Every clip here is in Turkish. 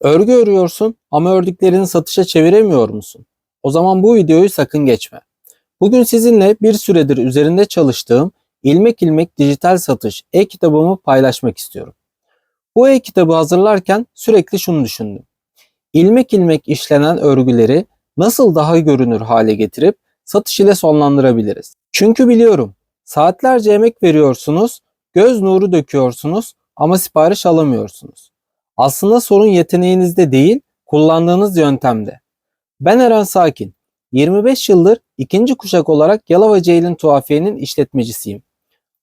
Örgü örüyorsun ama ördüklerini satışa çeviremiyor musun? O zaman bu videoyu sakın geçme. Bugün sizinle bir süredir üzerinde çalıştığım ilmek ilmek dijital satış e-kitabımı paylaşmak istiyorum. Bu e-kitabı hazırlarken sürekli şunu düşündüm. İlmek ilmek işlenen örgüleri nasıl daha görünür hale getirip satış ile sonlandırabiliriz? Çünkü biliyorum saatlerce emek veriyorsunuz, göz nuru döküyorsunuz ama sipariş alamıyorsunuz. Aslında sorun yeteneğinizde değil, kullandığınız yöntemde. Ben Eren Sakin. 25 yıldır ikinci kuşak olarak Yalova Ceylin Tuhafiye'nin işletmecisiyim.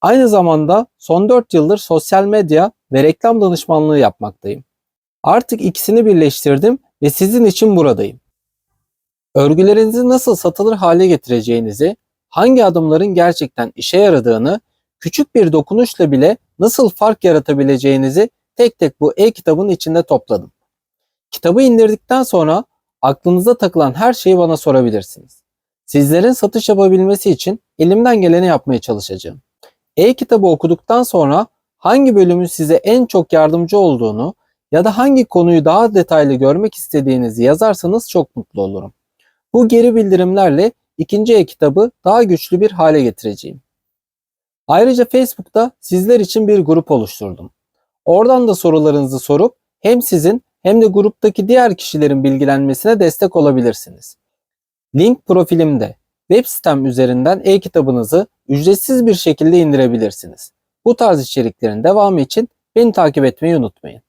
Aynı zamanda son 4 yıldır sosyal medya ve reklam danışmanlığı yapmaktayım. Artık ikisini birleştirdim ve sizin için buradayım. Örgülerinizi nasıl satılır hale getireceğinizi, hangi adımların gerçekten işe yaradığını, küçük bir dokunuşla bile nasıl fark yaratabileceğinizi tek tek bu e-kitabın içinde topladım. Kitabı indirdikten sonra aklınıza takılan her şeyi bana sorabilirsiniz. Sizlerin satış yapabilmesi için elimden geleni yapmaya çalışacağım. E-kitabı okuduktan sonra hangi bölümün size en çok yardımcı olduğunu ya da hangi konuyu daha detaylı görmek istediğinizi yazarsanız çok mutlu olurum. Bu geri bildirimlerle ikinci e-kitabı daha güçlü bir hale getireceğim. Ayrıca Facebook'ta sizler için bir grup oluşturdum. Oradan da sorularınızı sorup hem sizin hem de gruptaki diğer kişilerin bilgilenmesine destek olabilirsiniz. Link profilimde. Web sitem üzerinden e-kitabınızı ücretsiz bir şekilde indirebilirsiniz. Bu tarz içeriklerin devamı için beni takip etmeyi unutmayın.